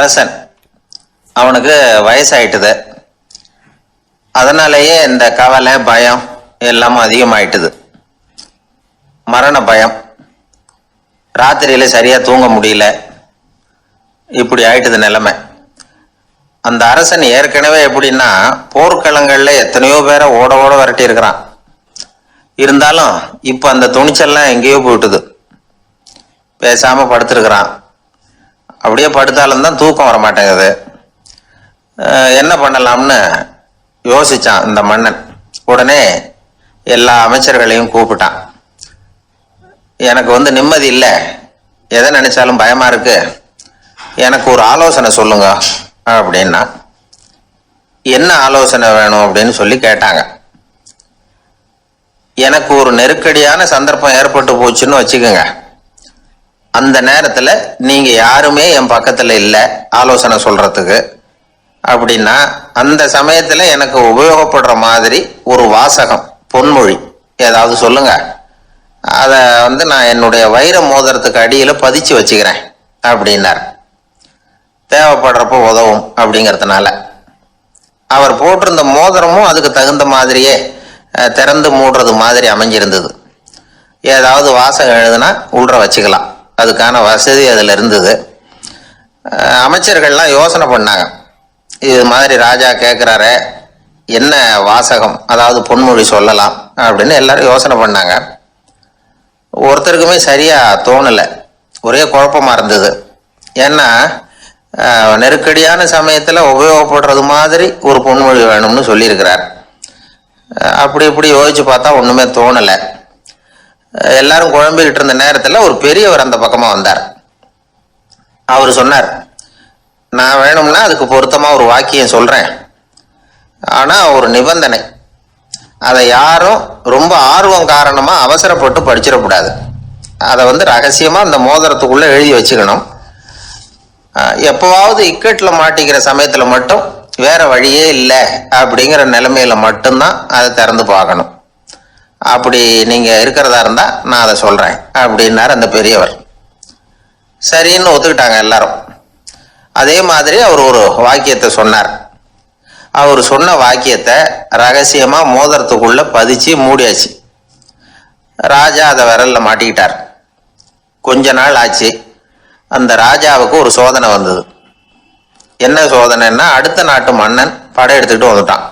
அரசன். அவனுக்கு வயசாயிட்டுது. அதனாலேயே இந்த கவலை பயம் எல்லாம் அதிகமாயிட்டுது. மரண பயம். ராத்திரியில சரியா தூங்க முடியல. இப்படி ஆயிட்டுது நிலைமை. அந்த அரசன் ஏற்கனவே எப்படின்னா போர்க்களங்கள்ல எத்தனையோ பேரை ஓட ஓட விரட்டி இருக்கிறான். இருந்தாலும் இப்ப அந்த துணிச்சல்லாம் எங்கேயோ போயிட்டுது. பேசாம படுத்திருக்கிறான். அப்படியே படுத்தாலும் தான் தூக்கம் வர மாட்டேங்குது என்ன பண்ணலாம்னு யோசித்தான் இந்த மன்னன். உடனே எல்லா அமைச்சர்களையும் கூப்பிட்டான். எனக்கு வந்து நிம்மதி இல்லை. எதை நினைச்சாலும் பயமாக இருக்கு. எனக்கு ஒரு ஆலோசனை சொல்லுங்க அப்படின்னா என்ன ஆலோசனை வேணும் அப்படின்னு சொல்லி கேட்டாங்க. எனக்கு ஒரு நெருக்கடியான சந்தர்ப்பம் ஏற்பட்டு போச்சுன்னு வச்சுக்கோங்க. அந்த நேரத்தில் நீங்கள் யாருமே என் பக்கத்தில் இல்லை ஆலோசனை சொல்கிறதுக்கு அப்படின்னா அந்த சமயத்தில் எனக்கு உபயோகப்படுற மாதிரி ஒரு வாசகம் பொன்மொழி ஏதாவது சொல்லுங்க. அதை வந்து நான் என்னுடைய வைர மோதிரத்துக்கு அடியில் பதிச்சு வச்சுக்கிறேன் அப்படின்னார். தேவைப்படுறப்போ உதவும் அப்படிங்கிறதுனால. அவர் போட்டிருந்த மோதிரமும் அதுக்கு தகுந்த மாதிரியே திறந்து மூடுறது மாதிரி அமைஞ்சிருந்தது. ஏதாவது வாசகம் எழுதுனா உள்ற வச்சுக்கலாம். அதுக்கான வசதி அதில் இருந்தது. அமைச்சர்கள்லாம் யோசனை பண்ணாங்க. இது மாதிரி ராஜா கேட்குறாரு என்ன வாசகம்? அதாவது பொன்மொழி சொல்லலாம் அப்படின்னு எல்லாரும் யோசனை பண்ணாங்க. ஒருத்தருக்குமே சரியாக தோணலை. ஒரே குழப்பமாக இருந்தது. ஏன்னா நெருக்கடியான சமயத்தில் உபயோகப்படுறது மாதிரி ஒரு பொன்மொழி வேணும்னு சொல்லியிருக்கிறார். அப்படி இப்படி யோசிச்சு பார்த்தா ஒன்றுமே தோணலை. எல்லாரும் குழம்பிக்கிட்டு இருந்த நேரத்தில் ஒரு பெரியவர் அந்த பக்கமாக வந்தார். அவர் சொன்னார் நான் வேணும்னா அதுக்கு பொருத்தமாக ஒரு வாக்கியம் சொல்கிறேன் ஆனால் ஒரு நிபந்தனை. அதை யாரும் ரொம்ப ஆர்வம் காரணமாக அவசரப்பட்டு படிச்சிடக்கூடாது. அதை வந்து ரகசியமாக அந்த மோதிரத்துக்குள்ளே எழுதி வச்சுக்கணும். எப்போவாவது இக்கெட்டில் மாட்டிக்கிற சமயத்தில் மட்டும் வேறு வழியே இல்லை அப்படிங்கிற நிலைமையில் மட்டும்தான் அதை திறந்து பார்க்கணும். அப்படி நீங்கள் இருக்கிறதா இருந்தால் நான் அதை சொல்கிறேன் அப்படின்னார் அந்த பெரியவர். சரின்னு ஒத்துக்கிட்டாங்க எல்லாரும். அதே மாதிரி அவர் ஒரு வாக்கியத்தை சொன்னார். அவர் சொன்ன வாக்கியத்தை ரகசியமாக மோதிரத்துக்குள்ள பதிச்சு மூடியாச்சு. ராஜா அதை விரலில் மாட்டிக்கிட்டார். கொஞ்ச நாள் ஆச்சு. அந்த ராஜாவுக்கு ஒரு சோதனை வந்தது. என்ன சோதனைன்னா அடுத்த நாட்டு மன்னன் படையெடுத்துக்கிட்டு வந்துட்டான்.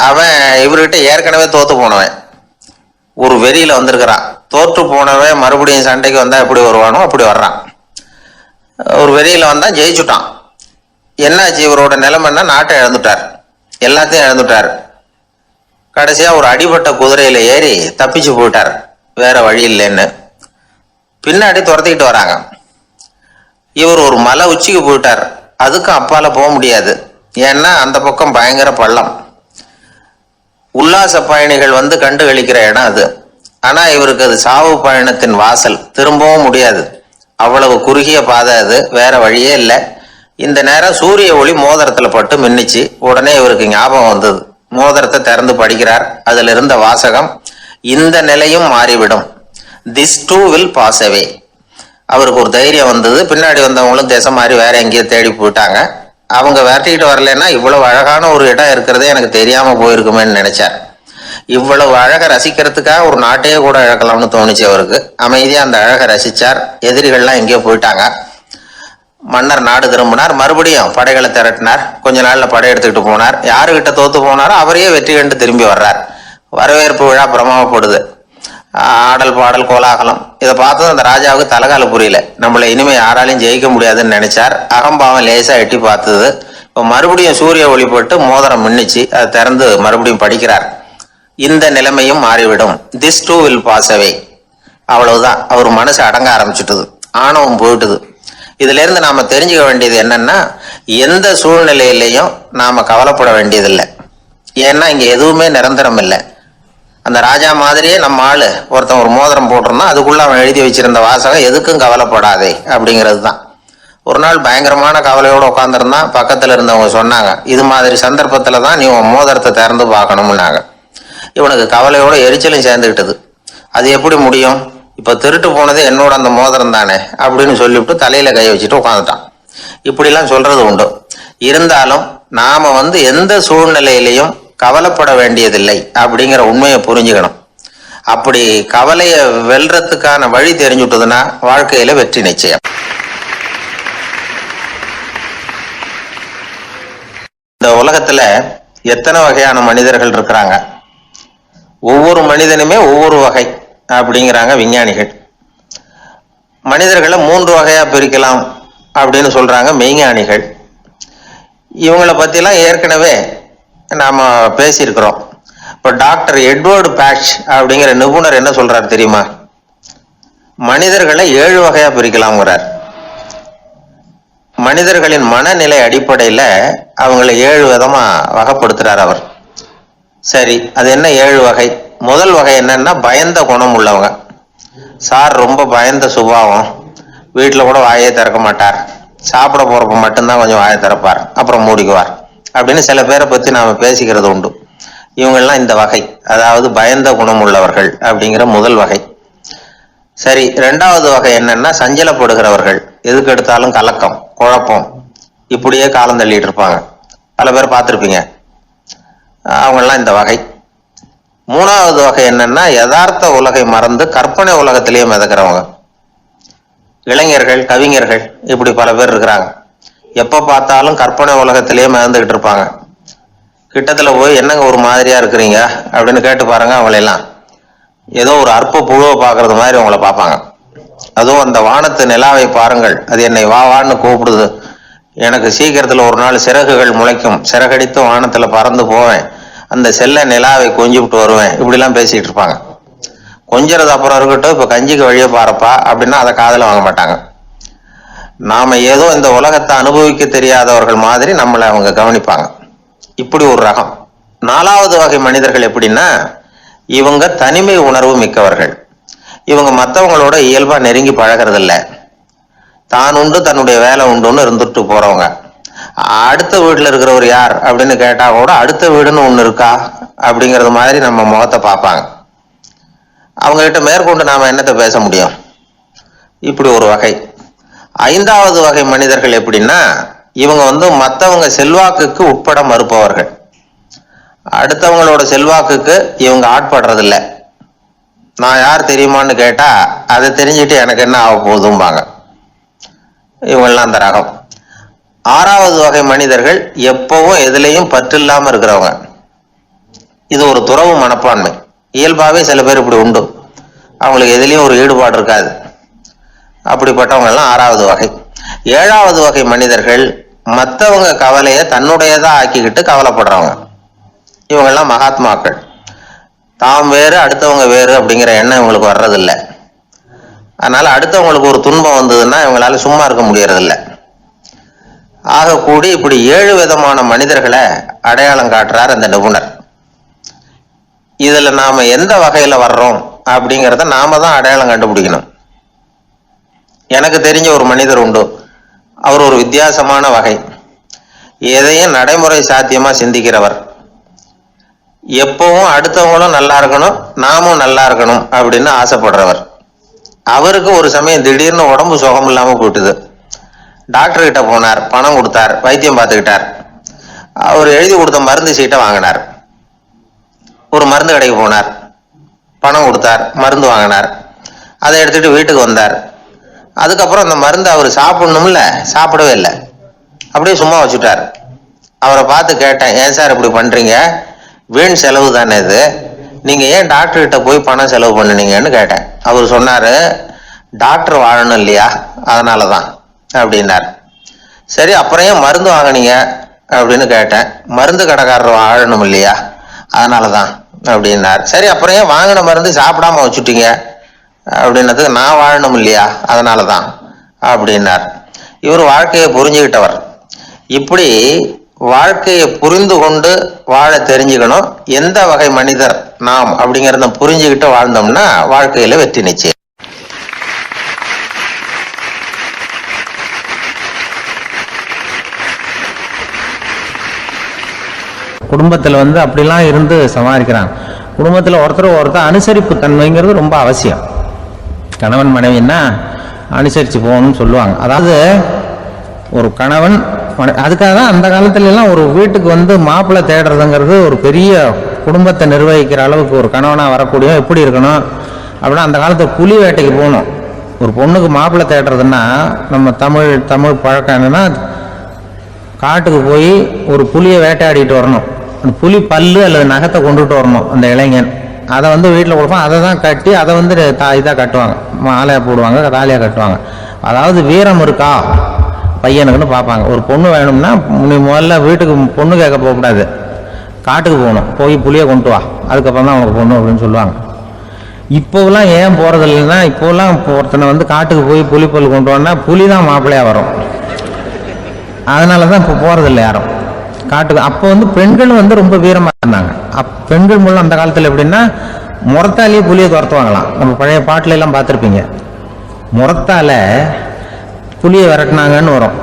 அவன் இவர்கிட்ட ஏற்கனவே தோத்து போனவன். ஒரு வெறியில் வந்திருக்கிறான். தோற்று போனவன் மறுபடியும் சண்டைக்கு வந்தால் எப்படி வருவானோ அப்படி வர்றான். ஒரு வெறியில் வந்தால் ஜெயிச்சுட்டான். என்னாச்சு இவரோட நிலைமைன்னா நாட்டை இழந்துட்டார். எல்லாத்தையும் இழந்துட்டார். கடைசியாக ஒரு அடிபட்ட குதிரையில் ஏறி தப்பிச்சு போயிட்டார். வேற வழி இல்லைன்னு. பின்னாடி துரத்திக்கிட்டு வராங்க. இவர் ஒரு மலை உச்சிக்கு போயிட்டார். அதுக்கும் அப்பால போக முடியாது. ஏன்னா அந்த பக்கம் பயங்கர பள்ளம். உல்லாச பயணிகள் வந்து கண்டு கழிக்கிற இடம் அது. ஆனா இவருக்கு அது சாவு பயணத்தின் வாசல். திரும்பவும் முடியாது. அவ்வளவு குறுகிய பாதை அது. வேற வழியே இல்லை. இந்த நேரம் சூரிய ஒளி மோதிரத்துல பட்டு மின்னுச்சு உடனே இவருக்கு ஞாபகம் வந்தது. மோதிரத்தை திறந்து படிக்கிறார். அதுல இருந்த வாசகம் இந்த நிலையும் மாறிவிடும். This too will pass away. அவருக்கு ஒரு தைரியம் வந்தது. பின்னாடி வந்தவங்களும் திசை மாதிரி வேற எங்கேயோ தேடி போயிட்டாங்க. அவங்க விரட்டிக்கிட்டு வரலன்னா இவ்வளவு அழகான ஒரு இடம் இருக்கிறதே எனக்கு தெரியாம போயிருக்குமேன்னு நினைச்சார். இவ்வளவு அழகை ரசிக்கிறதுக்காக ஒரு நாட்டையே கூட இழக்கலாம்னு தோணுச்சு அவருக்கு. அமைதியா அந்த அழகை ரசிச்சார். எதிரிகள்லாம் எங்கேயோ போயிட்டாங்க. மன்னர் நாடு திரும்பினார். மறுபடியும் படைகளை திரட்டினார். கொஞ்ச நாள்ல படை எடுத்துக்கிட்டு போனார். யாருக்கிட்ட தோத்து போனாரோ அவரையே வெற்றி கண்டு திரும்பி வர்றார். வரவேற்பு விழா பிரமாவப்படுது ஆடல் பாடல் கோலாகலம். இதை பார்த்ததும் அந்த ராஜாவுக்கு தலகால புரியல. நம்மளை இனிமே யாராலையும் ஜெயிக்க முடியாதுன்னு நினைச்சார். அகம்பாவம் லேசா எட்டி பார்த்தது. இப்போ மறுபடியும் சூரிய ஒளிப்பட்டு மோதிரம் மின்னுச்சு. அதை திறந்து மறுபடியும் படிக்கிறார். இந்த நிலைமையும் மாறிவிடும். This too will pass away அவ்வளவுதான். அவர் மனசு அடங்க ஆரம்பிச்சுட்டுது. ஆணவம் போயிட்டுது. இதுல இருந்து நாம தெரிஞ்சுக்க வேண்டியது என்னன்னா எந்த சூழ்நிலையிலையும் நாம கவலைப்பட வேண்டியதில்லை. ஏன்னா இங்க எதுவுமே நிரந்தரம் இல்லை. அந்த ராஜா மாதிரியே நம்ம ஆளு. ஒருத்தன் ஒரு மோதிரம் போட்டிருந்தான் அதுக்குள்ள அவன் எழுதி வச்சிருந்த வாசகம் எதுக்கும் கவலைப்படாதே அப்படிங்கிறது தான் ஒரு நாள் பயங்கரமான கவலையோடு உட்காந்துருந்தான் பக்கத்தில் இருந்தவங்க சொன்னாங்க இது மாதிரி சந்தர்ப்பத்தில் தான் நீ உன் மோதிரத்தை திறந்து பார்க்கணும்னாங்க. இவனுக்கு கவலையோட எரிச்சலும் சேர்ந்துக்கிட்டது அது எப்படி முடியும்? இப்போ திருட்டு போனது என்னோட அந்த மோதிரம் தானே அப்படின்னு சொல்லிவிட்டு தலையில கை வச்சுட்டு உட்காந்துட்டான் இப்படிலாம் சொல்றது உண்டு. இருந்தாலும் நாம வந்து எந்த சூழ்நிலையிலையும் கவலைப்பட வேண்டியதில்லை அப்படிங்கிற உண்மையை புரிஞ்சுக்கணும். அப்படி கவலையை வெல்றதுக்கான வழி தெரிஞ்சுட்டதுன்னா வாழ்க்கையில வெற்றி நிச்சயம். இந்த உலகத்துல எத்தனை வகையான மனிதர்கள் இருக்கிறாங்க? ஒவ்வொரு மனிதனுமே ஒவ்வொரு வகை அப்படிங்கிறாங்க விஞ்ஞானிகள். மனிதர்களை மூன்று வகையா பிரிக்கலாம் அப்படின்னு சொல்றாங்க மெய்ஞானிகள் இவங்களை பத்திலாம் ஏற்கனவே நாம பேசியிருக்கிறோம். இப்போ டாக்டர் எட்வர்டு பேட்ச் அப்படிங்கிற நிபுணர் என்ன சொல்றாரு தெரியுமா? மனிதர்களை ஏழு வகையா பிரிக்கலாம்ங்கிறார். மனிதர்களின் மனநிலை அடிப்படையில அவங்களை ஏழு விதமா வகைப்படுத்துறார் அவர். சரி அது என்ன ஏழு வகை? முதல் வகை என்னன்னா பயந்த குணம் உள்ளவங்க. சார் ரொம்ப பயந்த சுபாவம். வீட்டில் கூட வாயே திறக்க மாட்டார். சாப்பிட போறப்ப மட்டும்தான் கொஞ்சம் வாயை திறப்பார். அப்புறம் மூடிக்குவார். அப்படின்னு சில பேரை பத்தி நாம பேசிக்கிறது உண்டு. இவங்கெல்லாம் இந்த வகை. அதாவது பயந்த குணம் உள்ளவர்கள் அப்படிங்கிற முதல் வகை. சரி ரெண்டாவது வகை என்னன்னா சஞ்சலப்படுகிறவர்கள். எதுக்கு எடுத்தாலும் கலக்கம் குழப்பம். இப்படியே காலம் தள்ளிட்டு இருப்பாங்க. பல பேர் பார்த்துருப்பீங்க. அவங்கெல்லாம் இந்த வகை. மூணாவது வகை என்னன்னா யதார்த்த உலகை மறந்து கற்பனை உலகத்திலேயே மிதக்கிறவங்க. இளைஞர்கள் கவிஞர்கள் இப்படி பல பேர் இருக்கிறாங்க. எப்ப பார்த்தாலும் கற்பனை உலகத்திலேயே மிதந்துகிட்டு இருப்பாங்க. கிட்டத்துல போய் என்னங்க ஒரு மாதிரியா இருக்கிறீங்க? அப்படின்னு கேட்டு பாருங்க அவங்களெல்லாம். ஏதோ ஒரு அற்ப புழுவை பார்க்கறது மாதிரி அவங்கள பார்ப்பாங்க. அதுவும் அந்த வானத்து நிலாவை பாருங்கள். அது என்னை வா வான்னு கூப்பிடுது. எனக்கு சீக்கிரத்துல ஒரு நாள் சிறகுகள் முளைக்கும். சிறகடித்து வானத்துல பறந்து போவேன். அந்த செல்ல நிலாவை கொஞ்சி விட்டு வருவேன். இப்படிலாம் பேசிட்டு இருப்பாங்க. கொஞ்சிறது அப்புறம் இருக்கட்டும் இப்ப கஞ்சிக்கு வழியே பாருப்பா அப்படின்னா அதை காதுல வாங்க மாட்டாங்க. நாம ஏதோ இந்த உலகத்தை அனுபவிக்க தெரியாதவர்கள் மாதிரி நம்மளை அவங்க கவனிப்பாங்க. இப்படி ஒரு ரகம். நாலாவது வகை மனிதர்கள் எப்படின்னா இவங்க தனிமை உணர்வு மிக்கவர்கள். இவங்க மற்றவங்களோட இயல்பா நெருங்கி பழகிறதில்ல. தான் உண்டு தன்னுடைய வேலை உண்டுன்னு இருந்துட்டு போறவங்க. அடுத்த வீட்டில் இருக்கிறவர் யார் அப்படின்னு கேட்டா கூட அடுத்த வீடுன்னு ஒண்ணு இருக்கா? அப்படிங்கறது மாதிரி நம்ம முகத்தை பார்ப்பாங்க. அவங்க கிட்ட மேற்கொண்டு நாம என்னத்தை பேச முடியும்? இப்படி ஒரு வகை. ஐந்தாவது வகை மனிதர்கள் எப்படின்னா இவங்க வந்து மற்றவங்க செல்வாக்குக்கு உட்பட மறுப்பவர்கள். அடுத்தவங்களோட செல்வாக்குக்கு இவங்க ஆட்படுறதில்ல. நான் யார் தெரியுமான்னு கேட்டா அதை தெரிஞ்சுட்டு எனக்கு என்ன ஆக போகுதும்பாங்க. இவங்கெல்லாம் அந்த ரகம். ஆறாவது வகை மனிதர்கள் எப்பவும் எதுலையும் பற்று இல்லாம இருக்கிறவங்க. இது ஒரு துறவு மனப்பான்மை. இயல்பாவே சில பேர் இப்படி உண்டு. அவங்களுக்கு எதுலேயும் ஒரு ஈடுபாடு இருக்காது. அப்படிப்பட்டவங்க எல்லாம் ஆறாவது வகை. ஏழாவது வகை மனிதர்கள் மற்றவங்க கவலையை தன்னுடையதா ஆக்கிக்கிட்டு கவலைப்படுறவங்க. இவங்கெல்லாம் மகாத்மாக்கள். தாம் வேறு அடுத்தவங்க வேறு அப்படிங்கிற எண்ணம் இவங்களுக்கு வர்றதில்லை. அதனால அடுத்தவங்களுக்கு ஒரு துன்பம் வந்ததுன்னா இவங்களால சும்மா இருக்க முடியறதில்ல. ஆகக்கூடி இப்படி ஏழு விதமான மனிதர்களை அடையாளம் காட்டுறார் அந்த நிபுணர். இதுல நாம எந்த வகையில வர்றோம் அப்படிங்கிறத நாம தான் அடையாளம் கண்டுபிடிக்கணும். எனக்கு தெரிஞ்ச ஒரு மனிதர் உண்டு. அவர் ஒரு வித்தியாசமான வகை. எதையும் நடைமுறை சாத்தியமா சிந்திக்கிறவர். எப்பவும் அடுத்தவங்களும் நல்லா இருக்கணும் நாமும் நல்லா இருக்கணும் அப்படின்னு ஆசைப்படுறவர். அவருக்கு ஒரு சமயம் திடீர்னு உடம்பு சுகம் இல்லாம போயிட்டுது. டாக்டர் கிட்ட போனார் பணம் கொடுத்தார் வைத்தியம் பார்த்துக்கிட்டார். அவர் எழுதி கொடுத்த மருந்து சீட்டை வாங்கினார். ஒரு மருந்து கடைக்கு போனார். பணம் கொடுத்தார் மருந்து வாங்கினார். அதை எடுத்துட்டு வீட்டுக்கு வந்தார். அதுக்கப்புறம் அந்த மருந்து அவர் சாப்பிடணும்ல சாப்பிடவே இல்லை. அப்படியே சும்மா வச்சுட்டார். அவரை பார்த்து கேட்டேன் ஏன் சார் இப்படி பண்ணுறீங்க வீண் செலவு தானே இது? நீங்கள் ஏன் டாக்டர்கிட்ட போய் பணம் செலவு பண்ணுனீங்கன்னு கேட்டேன். அவர் சொன்னார் டாக்டர் வாழணும் இல்லையா? அதனாலதான் அப்படின்னார். சரி அப்புறம் ஏன் மருந்து வாங்கினீங்க? அப்படின்னு கேட்டேன். மருந்து கடைக்காரர் வாழணும் இல்லையா? அதனாலதான் அப்படின்னார். சரி அப்புறம் ஏன் வாங்கின மருந்து சாப்பிடாம வச்சுட்டீங்க? அப்படின்னதுக்கு நான் வாழணும் இல்லையா? அதனாலதான் அப்படின்னார். இவர் வாழ்க்கையை புரிஞ்சுக்கிட்டவர். இப்படி வாழ்க்கையை புரிந்து கொண்டு வாழ தெரிஞ்சுக்கணும். எந்த வகை மனிதர் நாம் அப்படிங்கிறத புரிஞ்சுக்கிட்டு வாழ்ந்தோம்னா வாழ்க்கையில வெற்றி நிச்சயம். குடும்பத்தில் வந்து அப்படிலாம் இருந்து சமாளிக்கிறாங்க. குடும்பத்தில் ஒருத்தர் ஒருத்தர் அனுசரிப்பு தன்மைங்கிறது ரொம்ப அவசியம். கணவன் மனைவின்னா அனுசரித்து போகணும்னு சொல்லுவாங்க. அதாவது ஒரு கணவன் மனை- அதுக்காக தான் அந்த காலத்துலலாம் ஒரு வீட்டுக்கு வந்து மாப்பிள்ளை தேடுறதுங்கிறது ஒரு பெரிய குடும்பத்தை நிர்வகிக்கிற அளவுக்கு ஒரு கணவனாக வரக்கூடிய எப்படி இருக்கணும்? அப்படின்னா அந்த காலத்தில் புலி வேட்டைக்கு போகணும். ஒரு பொண்ணுக்கு மாப்பிள்ளை தேடுறதுன்னா நம்ம தமிழ் தமிழ் பழக்கம் என்னென்னா காட்டுக்கு போய் ஒரு புலியை வேட்டையாடிட்டு வரணும். அந்த புலி பல்லு அல்லது நகத்தை கொண்டுட்டு வரணும் அந்த இளைஞன். அதை வந்து வீட்டில் கொடுப்பான் அதை தான் கட்டி அதை வந்து தா இதாக கட்டுவாங்க. மாலையாக போடுவாங்க தாலியாக கட்டுவாங்க. அதாவது வீரம் இருக்கா? பையனுக்குன்னு பார்ப்பாங்க. ஒரு பொண்ணு வேணும்னா நீ முதல்ல வீட்டுக்கு பொண்ணு கேட்க போகக்கூடாது. காட்டுக்கு போகணும். போய் புளியை கொண்டு வா. அதுக்கப்புறம் தான் அவனுக்கு பொண்ணு அப்படின்னு சொல்லுவாங்க. இப்போலாம் ஏன் போகிறது இல்லைன்னா இப்போலாம் ஒருத்தனை வந்து காட்டுக்கு போய் புலிப்பல் கொண்டு வந்தா புலி தான் மாப்பிள்ளையாக வரும். அதனால தான் இப்போ போகிறதில்ல யாரும். காட்டுக்கு அப்போ வந்து பெண்கள் வந்து ரொம்ப வீரமாக இருந்தாங்க. அப் பெண்கள் மூலம் அந்த காலத்தில் எப்படின்னா முறத்தாலேயே புலியை துரத்துவாங்களாம். நம்ம பழைய பாட்டில எல்லாம் பார்த்துருப்பீங்க. முறத்தால் புலியை விரட்டினாங்கன்னு வரும்.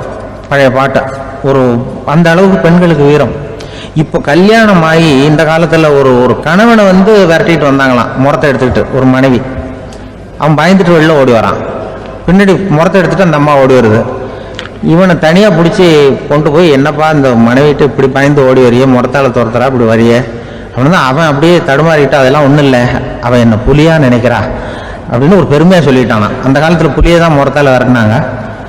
பழைய பாட்டு. ஒரு அந்த அளவுக்கு பெண்களுக்கு வீரம். இப்போ கல்யாணம் ஆகி இந்த காலத்தில் ஒரு ஒரு கணவனை வந்து விரட்டிட்டு வந்தாங்களாம். முறத்தை எடுத்துக்கிட்டு ஒரு மனைவி. அவன் பயந்துட்டு வெளில ஓடி வரான். பின்னாடி முறத்தை எடுத்துகிட்டு அந்த அம்மா ஓடி வருது. இவனை தனியாக பிடிச்சி கொண்டு போய் என்னப்பா இந்த மனைவிட்டு இப்படி பயந்து ஓடி வரிய முறத்தால துரத்துறா இப்படி வரியே? அப்படின்னா அவன் அப்படியே தடுமாறிக்கிட்டா அதெல்லாம் ஒன்றும் இல்லை. அவன் என்னை புலியா நினைக்கிறா. அப்படின்னு ஒரு பெருமையாக சொல்லிட்டானான் அந்த காலத்தில் புலியை தான் முறத்தால விரட்டினாங்க.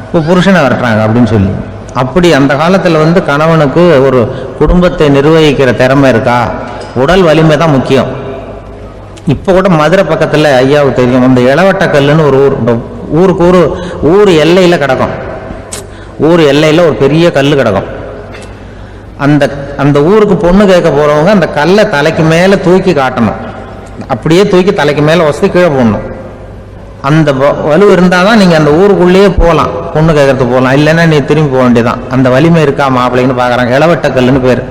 இப்போ புருஷனை விரட்டுறாங்க அப்படின்னு சொல்லி. அப்படி அந்த காலத்தில் வந்து கணவனுக்கு ஒரு குடும்பத்தை நிர்வகிக்கிற திறமை இருக்கா? உடல் வலிமை தான் முக்கியம். இப்போ கூட மதுரை பக்கத்தில் ஐயாவுக்கு தெரியும். அந்த இளவட்டக்கல்லுன்னு ஒரு ஊர் ஊருக்கு ஊர் ஊர் எல்லையில் கிடக்கும். ஊர் எல்லையில் ஒரு பெரிய கல் கிடக்கும். அந்த அந்த ஊருக்கு பொண்ணு கேட்க போகிறவங்க அந்த கல்லை தலைக்கு மேலே தூக்கி காட்டணும். அப்படியே தூக்கி தலைக்கு மேலே வசதி கீழே போடணும். அந்த வ- வலு இருந்தால் தான் நீங்கள் அந்த ஊருக்குள்ளேயே போகலாம். பொண்ணு கேட்கறதுக்கு போகலாம். இல்லைன்னா நீ திரும்பி போக வேண்டியதான் அந்த வலிமை இருக்கா மாப்பிள்ளைன்னு பார்க்குறாங்க. இளவட்டக்கல்லுன்னு பேர்.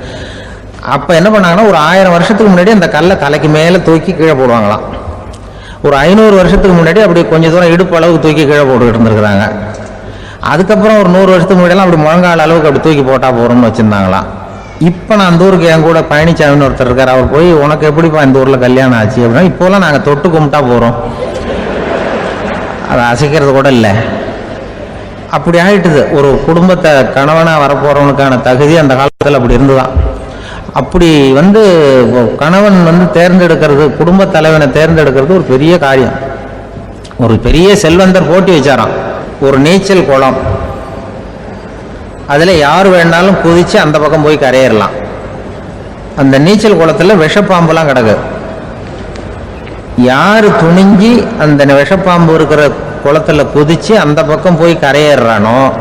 அப்போ என்ன பண்ணாங்கன்னா ஒரு ஆயிரம் வருஷத்துக்கு முன்னாடி அந்த கல்லை தலைக்கு மேலே தூக்கி கீழே போடுவாங்களாம். ஒரு ஐநூறு வருஷத்துக்கு முன்னாடி அப்படி கொஞ்சம் தூரம் இடுப்பு அளவுக்கு தூக்கி கீழே போட்டுக்கிட்டு இருந்திருக்கிறாங்க. அதுக்கப்புறம் ஒரு நூறு வருஷத்துக்கு முன்னாடிலாம் அப்படி முழங்கால் அளவுக்கு அப்படி தூக்கி போட்டால் போகிறோம்னு வச்சுருந்தாங்களாம் இப்போ நான் அந்த ஊருக்கு என் கூட பழனிசாமின்னு ஒருத்தர் இருக்கார். அவர் போய் உனக்கு எப்படிப்பா இந்த ஊரில் கல்யாணம் ஆச்சு? அப்படின்னா இப்போலாம் நாங்கள் தொட்டு கும்பிட்டா போகிறோம் அதை அசைக்கிறது கூட இல்லை. அப்படி ஆயிட்டுது. ஒரு குடும்பத்தை கணவனாக வரப்போகிறவனுக்கான தகுதி அந்த காலத்தில் அப்படி இருந்துதான். அப்படி வந்து கணவன் வந்து தேர்ந்தெடுக்கிறது குடும்ப தலைவனை தேர்ந்தெடுக்கிறது ஒரு பெரிய காரியம். ஒரு பெரிய செல்வந்தர் போட்டி வச்சாராம். ஒரு நீச்சல் குளம். அதில் யார் வேணாலும் குதித்து அந்த பக்கம் போய் கரையேறலாம். அந்த நீச்சல் குளத்தில் விஷப்பாம்புலாம் கிடக்கு. யார் துணிஞ்சு அந்த விஷப்பாம்பு இருக்கிற குளத்துல குதித்து அந்த பக்கம் போய் கரையேறானோ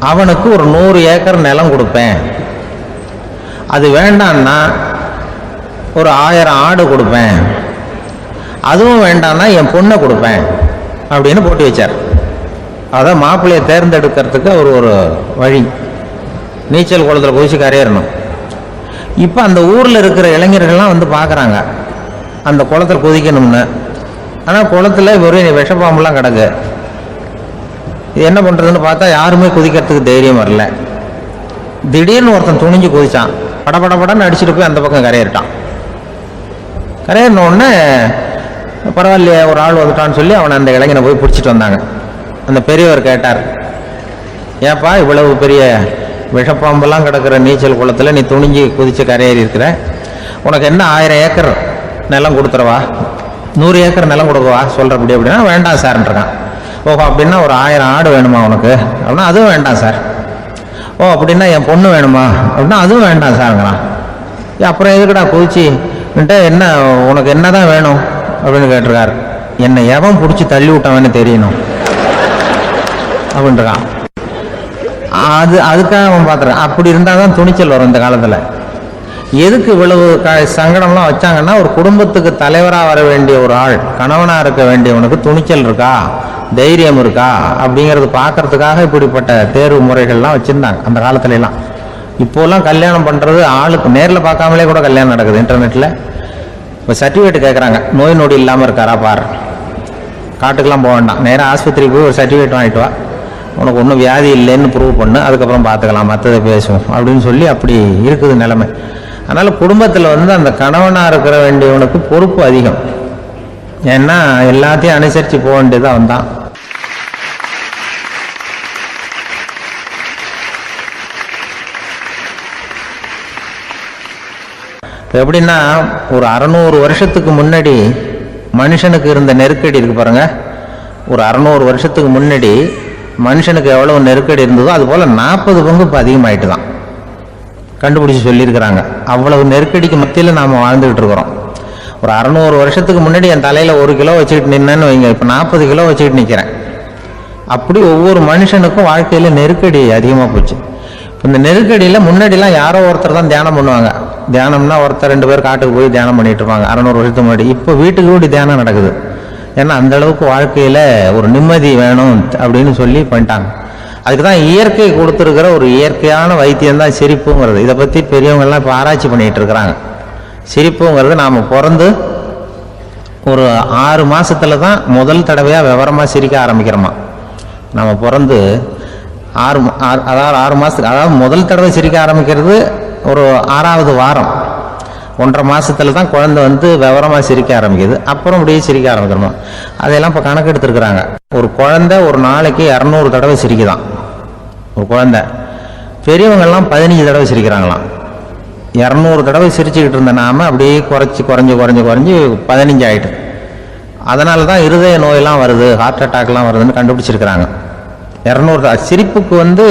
அவனுக்கு ஒரு நூறு ஏக்கர் நிலம் கொடுப்பேன். அது வேண்டான்னா ஒரு ஆயிரம் ஆடு கொடுப்பேன். அதுவும் வேண்டான்னா என் பொண்ணை கொடுப்பேன். அப்படின்னு போட்டி வச்சார். அதான் மாப்பிள்ளையை தேர்ந்தெடுக்கிறதுக்கு அவர் ஒரு வழி. நீச்சல் குளத்தில் குதிச்சு கரையேறணும். இப்போ அந்த ஊரில் இருக்கிற இளைஞர்கள்லாம் வந்து பார்க்குறாங்க அந்த குளத்துல குதிக்கணும்னு. ஆனால் குளத்துல வெறும் விஷப்பாம்புலாம் கிடக்கு. இது என்ன பண்ணுறதுன்னு பார்த்தா யாருமே குதிக்கிறதுக்கு தைரியம் வரல. திடீர்னு ஒருத்தன் துணிஞ்சு குதிச்சான். படபடபடன்னு அடிச்சுட்டு போய் அந்த பக்கம் கரையிட்டான் கரையின உடனே பரவாயில்லையே ஒரு ஆள் வந்துட்டான்னு சொல்லி அவனை அந்த இளைஞனை போய் பிடிச்சிட்டு வந்தாங்க. அந்த பெரியவர் கேட்டார் ஏப்பா இவ்வளவு பெரிய விஷப்பாம்பெல்லாம் கிடக்கிற நீச்சல் குளத்தில் நீ துணிஞ்சு குதிச்சு கரையேறி இருக்கிற? உனக்கு என்ன ஆயிரம் ஏக்கர் நிலம் கொடுத்துறவா? நூறு ஏக்கர் நிலம் கொடுக்கவா? சொல்கிறபடி அப்படின்னா வேண்டாம் சார்ன்றான் ஓஹோ அப்படின்னா ஒரு ஆயிரம் ஆடு வேணுமா உனக்கு? அப்படின்னா அதுவும் வேண்டாம் சார் ஓ அப்படின்னா என் பொண்ணு வேணுமா? அப்படின்னா அதுவும் வேண்டாம் சாருங்கிறான் அப்புறம் எதுக்குடா குதிச்சு? என்ன உனக்கு என்ன தான் வேணும்? அப்படின்னு கேட்டிருக்கார். என்னை எவன் பிடிச்சி தள்ளி விட்டவன்னு தெரியணும். அப்படின்றான். அது அதுக்காக அவன் பார்த்துறான். அப்படி இருந்தால் தான் துணிச்சல் வரும் இந்த காலத்தில். எதுக்கு இவ்வளவு க சங்கடம்லாம் வச்சாங்கன்னா ஒரு குடும்பத்துக்கு தலைவராக வர வேண்டிய ஒரு ஆள் கணவனாக இருக்க வேண்டியவனுக்கு துணிச்சல் இருக்கா? தைரியம் இருக்கா? அப்படிங்கிறது பார்க்கறதுக்காக இப்படிப்பட்ட தேர்வு முறைகள்லாம் வச்சுருந்தாங்க அந்த காலத்துலலாம். இப்போல்லாம் இப்போலாம் கல்யாணம் பண்ணுறது ஆளுக்கு நேரில் பார்க்காமலே கூட கல்யாணம் நடக்குது இன்டர்நெட்டில் இப்போ சர்டிஃபிகேட் கேட்குறாங்க நோய் நொடி இல்லாமல் இருக்காரா பார். காட்டுக்கெல்லாம் போக வேண்டாம். நேராக ஆஸ்பத்திரிக்கு போய் ஒரு சர்டிஃபிகேட் வாங்கிட்டு வா. உனக்கு ஒன்றும் வியாதி இல்லைன்னு ப்ரூவ் பண்ணு. அதுக்கப்புறம் பார்த்துக்கலாம் மற்றதை பேசுவோம். அப்படின்னு சொல்லி அப்படி இருக்குது நிலைமை. அதனால் குடும்பத்தில் வந்து அந்த கணவனாக இருக்கிற வேண்டியவனுக்கு பொறுப்பு அதிகம். ஏன்னா எல்லாத்தையும் அனுசரித்து போக வேண்டியது அவன் எப்படின்னா ஒரு அறநூறு வருஷத்துக்கு முன்னாடி மனுஷனுக்கு இருந்த நெருக்கடி இருக்கு பாருங்க. ஒரு அறநூறு வருஷத்துக்கு முன்னாடி மனுஷனுக்கு எவ்வளோ நெருக்கடி இருந்ததோ அது போல் நாற்பது பங்கு இப்போ அதிகமாயிட்டு தான் கண்டுபிடிச்சி சொல்லியிருக்கிறாங்க. அவ்வளவு நெருக்கடிக்கு மத்தியில் நாம் வாழ்ந்துக்கிட்டு இருக்கிறோம். ஒரு அறநூறு வருஷத்துக்கு முன்னாடி என் தலையில் ஒரு கிலோ வச்சுக்கிட்டு நின்னேன்னு வைங்க இப்போ நாற்பது கிலோ வச்சுக்கிட்டு நிற்கிறேன் அப்படி ஒவ்வொரு மனுஷனுக்கும் வாழ்க்கையில் நெருக்கடி அதிகமாக போச்சு. இப்போ இந்த நெருக்கடியில் முன்னாடிலாம் யாரோ ஒருத்தர் தான் தியானம் பண்ணுவாங்க. தியானம்னா ஒருத்தர் ரெண்டு பேர் காட்டுக்கு போய் தியானம் பண்ணிட்டு இருப்பாங்க. அறநூறு வருஷத்துக்கு முன்னாடி. இப்போ வீட்டுக்கு கூட தியானம் நடக்குது. ஏன்னா அந்த அளவுக்கு வாழ்க்கையில் ஒரு நிம்மதி வேணும் அப்படின்னு சொல்லி பண்ணிட்டாங்க. அதுக்கு தான் இயற்கை கொடுத்துருக்கிற ஒரு இயற்கையான வைத்தியம் தான் சிரிப்புங்கிறது. இதை பற்றி பெரியவங்கள்லாம் இப்போ ஆராய்ச்சி பண்ணிட்டு இருக்கிறாங்க. சிரிப்புங்கிறது நாம் பிறந்து ஒரு ஆறு மாதத்தில் தான் முதல் தடவையாக விவரமாக சிரிக்க ஆரம்பிக்கிறோமா. நம்ம பிறந்து ஆறு மா- ஆறு- அதாவது ஆறு மாதத்துக்கு அதாவது முதல் தடவை சிரிக்க ஆரம்பிக்கிறது ஒரு ஆறாவது வாரம் ஒன்றரை மாதத்தில் தான் குழந்தை வந்து விவரமாக சிரிக்க ஆரம்பிக்குது. அப்புறம் அப்படியே சிரிக்க ஆரம்பிக்கணும் அதையெல்லாம் இப்போ கணக்கு எடுத்துருக்குறாங்க ஒரு குழந்தை ஒரு நாளைக்கு இரநூறு தடவை சிரிக்குதான். ஒரு குழந்தை. பெரியவங்கள்லாம் பதினஞ்சு தடவை சிரிக்கிறாங்களாம். இரநூறு தடவை சிரிச்சுக்கிட்டு இருந்த நாம அப்படியே குறைச்சி குறைஞ்சி குறைஞ்சி குறைஞ்சி பதினஞ்சு ஆயிட்டு. அதனால தான் இருதய நோயெல்லாம் வருது ஹார்ட் அட்டாக்லாம் வருதுன்னு கண்டுபிடிச்சிருக்கிறாங்க. இரநூறு சிரிப்புக்கு வந்து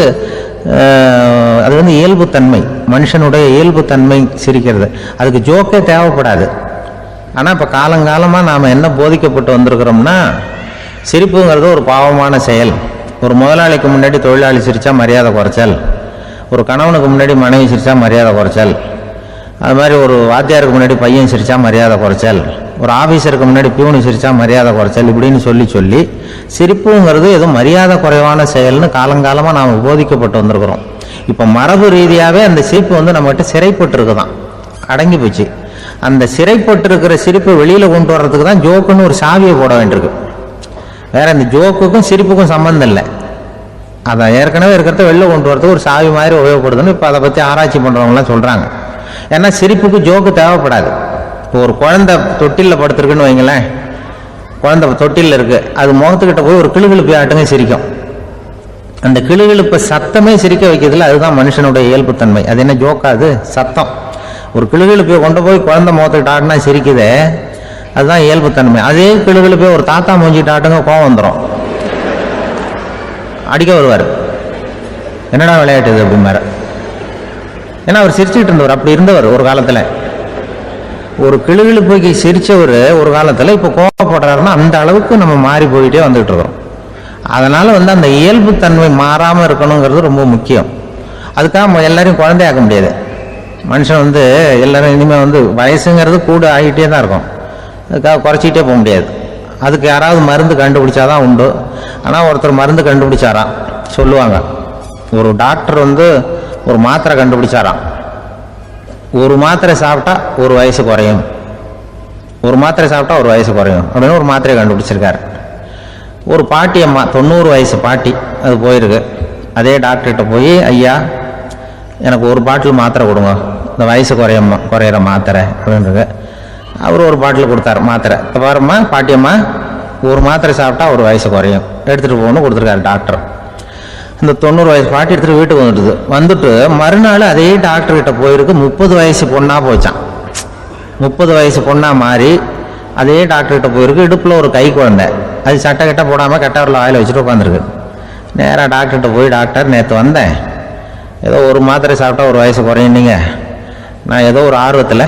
அது வந்து இயல்புத்தன்மை. மனுஷனுடைய இயல்புத்தன்மை சிரிக்கிறது. அதுக்கு ஜோக்கே தேவைப்படாது. ஆனால் இப்போ காலங்காலமாக நாம் என்ன போதிக்கப்பட்டு வந்திருக்கிறோம்னா சிரிப்புங்கிறது ஒரு பாவமான செயல். ஒரு முதலாளிக்கு முன்னாடி தொழிலாளி சிரித்தா மரியாதை குறைச்சல். ஒரு கணவனுக்கு முன்னாடி மனைவி சிரித்தா மரியாதை குறைச்சல். அது மாதிரி ஒரு வாத்தியாருக்கு முன்னாடி பையன் சிரித்தா மரியாதை குறைச்சல் ஒரு ஆஃபீஸருக்கு முன்னாடி பியூனு சிரிச்சா மரியாதை குறைச்சல் இப்படின்னு சொல்லி சொல்லி சிரிப்புங்கிறது எதுவும் மரியாதை குறைவான செயல்னு காலங்காலமாக நாம் போதிக்கப்பட்டு வந்திருக்கிறோம். இப்போ மரபு ரீதியாகவே அந்த சிரிப்பு வந்து நம்மகிட்ட சிறைப்பட்டுருக்கு தான் அடங்கி போச்சு. அந்த சிறைப்பட்டிருக்கிற சிரிப்பை வெளியில் கொண்டு வர்றதுக்கு தான் ஜோக்குன்னு ஒரு சாவியை போட வேண்டியிருக்கு. வேற இந்த ஜோக்குக்கும் சிரிப்புக்கும் சம்மந்தம் இல்லை. அதை ஏற்கனவே இருக்கிறத வெளில கொண்டு வரதுக்கு ஒரு சாவி மாதிரி உபயோகப்படுதுன்னு இப்போ அதை பற்றி ஆராய்ச்சி பண்ணுறவங்களாம் சொல்கிறாங்க ஏன்னா சிரிப்புக்கு ஜோக்கு தேவைப்படாது. இப்போ ஒரு குழந்தை தொட்டிலில் படுத்துருக்குன்னு வைங்களேன். குழந்தை தொட்டிலில் இருக்கு. அது முகத்துக்கிட்ட போய் ஒரு கிளுகிழுப்பி ஆட்டுங்க சிரிக்கும். அந்த கிளுகிழுப்பை சத்தமே சிரிக்க வைக்கிறதுல அதுதான் மனுஷனுடைய இயல்புத்தன்மை. அது என்ன ஜோக்காது சத்தம். ஒரு கிளுகிழுப்பையை கொண்டு போய் குழந்தை முகத்துக்கிட்ட ஆட்டினா சிரிக்குதே. அதுதான் இயல்புத்தன்மை. அதே கிளுகிழுப்பை ஒரு தாத்தா மூஞ்சிட்டு ஆட்டுங்க கோவம் வந்துடும் அடிக்க வருவார். என்னடா விளையாட்டு இது அப்படிம்பாரு. ஏன்னா அவர் சிரிச்சுக்கிட்டு இருந்தவர் அப்படி இருந்தவர் ஒரு காலத்தில். ஒரு கிளுகிழுப்பைக்கு சிரிச்சவர் ஒரு காலத்தில் இப்போ கோவப்படுறாருன்னா அந்த அளவுக்கு நம்ம மாறி போயிட்டே வந்துட்டு இருக்கோம். அதனால் வந்து அந்த இயல்புத்தன்மை மாறாமல் இருக்கணுங்கிறது ரொம்ப முக்கியம். அதுக்காக நம்ம எல்லாரையும் குழந்தையாக்க முடியாது. மனுஷன் வந்து எல்லாரும் இனிமேல் வந்து வயசுங்கிறது கூட ஆகிட்டே தான் இருக்கும். அதுக்காக குறைச்சிக்கிட்டே போக முடியாது. அதுக்கு யாராவது மருந்து கண்டுபிடிச்சாதான் உண்டு. ஆனால் ஒருத்தர் மருந்து கண்டுபிடிச்சாராம் சொல்லுவாங்க. ஒரு டாக்டர் வந்து ஒரு மாத்திரை கண்டுபிடிச்சாராம். ஒரு மாத்திரை சாப்பிட்டா ஒரு வயசு குறையும். ஒரு மாத்திரை சாப்பிட்டா ஒரு வயசு குறையும். அப்படின்னு ஒரு மாத்திரையை கண்டுபிடிச்சிருக்காரு. ஒரு பாட்டி அம்மா தொண்ணூறு வயசு பாட்டி அது போயிருக்கு. அதே டாக்டர்கிட்ட போய் ஐயா எனக்கு ஒரு பாட்டில் மாத்திரை கொடுங்க. இந்த வயசு குறையம்மா குறையிற மாத்திரை அப்படின்றது அவர் ஒரு பாட்டில் கொடுத்தாரு மாத்திரை. இப்போ பாரும்மா பாட்டியம்மா ஒரு மாத்திரை சாப்பிட்டா ஒரு வயசு குறையும். எடுத்துகிட்டு போகணும்னு கொடுத்துருக்காரு டாக்டர் இந்த தொண்ணூறு வயசு பாட்டி எடுத்துகிட்டு வீட்டுக்கு வந்துட்டு வந்துட்டு மறுநாள் அதே டாக்டர்கிட்ட போயிருக்கு. முப்பது வயசு பொண்ணாக போச்சான் முப்பது வயசு பொண்ணாக மாறி அதே டாக்டர்கிட்ட போயிருக்கு. இடுப்பில் ஒரு கை குழந்தை. அது சட்டை கிட்ட போடாமல் கட்டவரில் ஆயில் வச்சுட்டு உட்காந்துருக்கு நேராக டாக்டர்கிட்ட போய் டாக்டர் நேற்று வந்தேன். ஏதோ ஒரு மாத்திரை சாப்பிட்டா ஒரு வயசு குறையுன்னீங்க நான் ஏதோ ஒரு ஆர்வத்தில்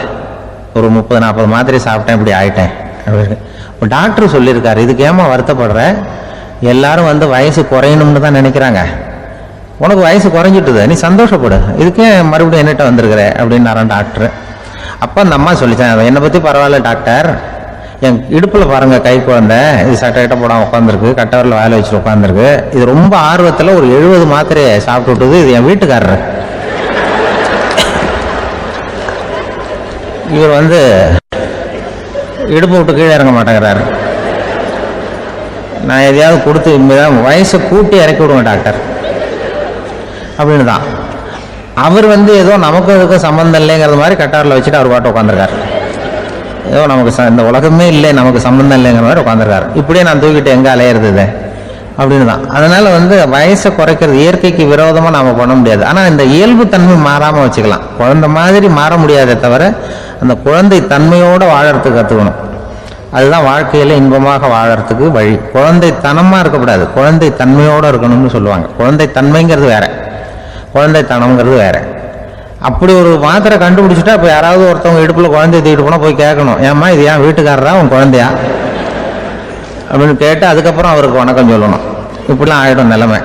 ஒரு முப்பது நாற்பது மாத்திரை சாப்பிட்டேன் இப்படி ஆயிட்டேன். அப்படின்னு இப்போ டாக்டர் சொல்லியிருக்காரு இதுக்கு ஏமா வருத்தப்படுற? எல்லாரும் வந்து வயசு குறையணும்னு தான் நினைக்கிறாங்க. உனக்கு வயசு குறைஞ்சிட்டுது நீ சந்தோஷப்படு. இதுக்கே மறுபடியும் என்னட்ட வந்திருக்கிற? அப்படின்னாரான் டாக்டர். அப்போ அந்த அம்மா சொல்லிச்சான் என்னை பற்றி பரவாயில்ல டாக்டர். என் இடுப்பில் பாருங்கள் கை குழந்தை. இது சட்டை கிட்ட போடாம உட்காந்துருக்கு கட்டவரில் வேலை வச்சுட்டு உட்காந்துருக்கு இது ரொம்ப ஆர்வத்தில் ஒரு எழுபது மாத்திரையை சாப்பிட்டு விட்டது. இது என் வீட்டுக்காரர். இவர் வந்து இடுப்பு விட்டு கீழே இறங்க மாட்டேங்கிறாரு. நான் எதையாவது கொடுத்து இனிமேதான் வயசை கூட்டி இறக்கி விடுவேன் டாக்டர். அப்படின்னு தான் அவர் வந்து ஏதோ நமக்கும் இதுக்கும் சம்மந்தம் இல்லைங்கிறது மாதிரி கட்டாரில் வச்சுட்டு அவர் பாட்டு உட்காந்துருக்காரு ஏதோ நமக்கு ச- இந்த உலகமே இல்லை நமக்கு சம்மந்தம் இல்லைங்கிற மாதிரி உட்காந்துருக்காரு இப்படியே நான் தூக்கிட்டு எங்கே அலையிறது அப்படின்னு தான் அதனால வந்து வயசை குறைக்கிறது இயற்கைக்கு விரோதமாக நாம் பண்ண முடியாது. ஆனால் இந்த இயல்பு தன்மை மாறாமல் வச்சுக்கலாம். குழந்தை மாதிரி மாற முடியாதே தவிர அந்த குழந்தை தன்மையோடு வாழறதுக்கு கற்றுக்கணும் அதுதான் வாழ்க்கையில் இன்பமாக வாழறதுக்கு வழி. குழந்தை தனமாக இருக்கக்கூடாது. குழந்தை தன்மையோடு இருக்கணும்னு சொல்லுவாங்க. குழந்தை தன்மைங்கிறது வேற. குழந்தை தனம்ங்கிறது வேற. அப்படி ஒரு மாத்திரை கண்டுபிடிச்சிட்டா இப்போ யாராவது ஒருத்தவங்க இடுப்பில் குழந்தைய தூக்கிட்டு போனால் போய் கேட்கணும். ஏம்மா இது ஏன் வீட்டுக்காரரா? உன் குழந்தையா? அப்படின்னு கேட்டு அதுக்கப்புறம் அவருக்கு வணக்கம் சொல்லணும். இப்படிலாம் ஆகிடும் நிலைமை.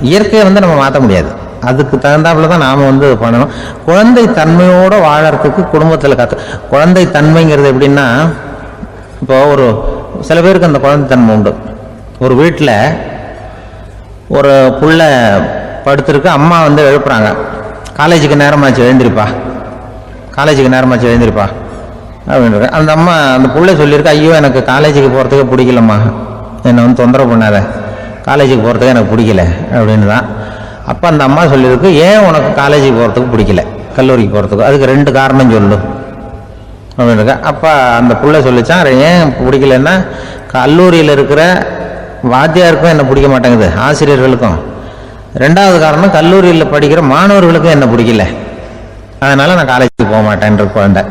இயற்கையை வந்து நம்ம மாற்ற முடியாது. அதுக்கு தகுந்தாப்புல தான் நாம் வந்து பண்ணணும். குழந்தை தன்மையோடு வாழறதுக்கு குடும்பத்தில் கற்று குழந்தை தன்மைங்கிறது எப்படின்னா இப்போ ஒரு சில பேருக்கு அந்த குழந்தை தன்மை உண்டு. ஒரு வீட்டில் ஒரு புள்ள படுத்திருக்கு அம்மா வந்து எழுப்புறாங்க. காலேஜுக்கு நேரமாச்சு எழுந்திருப்பா. காலேஜுக்கு நேரமாச்சு எழுந்திருப்பா. அப்படின்ற அந்த அம்மா அந்த புள்ள சொல்லியிருக்கு ஐயோ எனக்கு காலேஜுக்கு போகிறதுக்கு பிடிக்கலம்மா. என்னை வந்து தொந்தரவு பண்ணாத. காலேஜுக்கு போகிறதுக்கு எனக்கு பிடிக்கல. அப்படின்னு தான் அப்போ அந்த அம்மா சொல்லியிருக்கு ஏன் உனக்கு காலேஜுக்கு போகிறதுக்கு பிடிக்கல? கல்லூரிக்கு போகிறதுக்கு அதுக்கு ரெண்டு காரணம் சொல்லு. அப்படின்னு அப்போ அந்த பிள்ளை சொல்லிச்சான் ஏன் பிடிக்கலன்னா கல்லூரியில் இருக்கிற வாத்தியாருக்கும் என்ன பிடிக்க மாட்டேங்குது ஆசிரியர்களுக்கும். ரெண்டாவது காரணம் கல்லூரியில் படிக்கிற மாணவர்களுக்கும் என்ன பிடிக்கல. அதனால் நான் காலேஜுக்கு போக மாட்டேன்ற குழந்தை.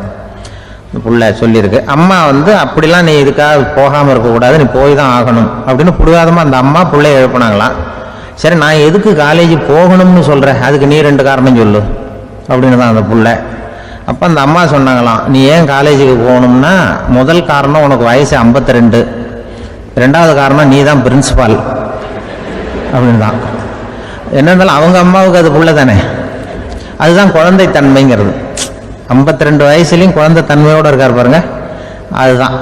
இந்த புள்ள சொல்லியிருக்கு. அம்மா வந்து அப்படிலாம் நீ இதுக்காக போகாமல் இருக்கக்கூடாது நீ போய் தான் ஆகணும். அப்படின்னு பிடிவாதமாக அந்த அம்மா பிள்ளைய எழுப்புனாங்களாம். சரி நான் எதுக்கு காலேஜ் போகணும்னு சொல்கிறேன் அதுக்கு நீ ரெண்டு காரணம் சொல்லு. அப்படின்னு தான் அந்த பிள்ளை அப்போ அந்த அம்மா சொன்னாங்களாம் நீ ஏன் காலேஜுக்கு போகணும்னா முதல் காரணம் உனக்கு வயசு 52 ரெண்டு ரெண்டாவது காரணம் நீ தான் பிரின்சிபால் அப்படின்னு தான் என்ன இருந்தாலும் அவங்க அம்மாவுக்கு அது புள்ள தானே. அதுதான் குழந்தை தன்மைங்கிறது. 52 ரெண்டு வயசுலேயும் குழந்தை தன்மையோடு இருக்கார் பாருங்க. அதுதான்.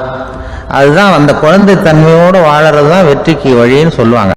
அதுதான் அந்த குழந்தை தன்மையோடு வாழறது தான் வெற்றிக்கு வழின்னு சொல்லுவாங்க.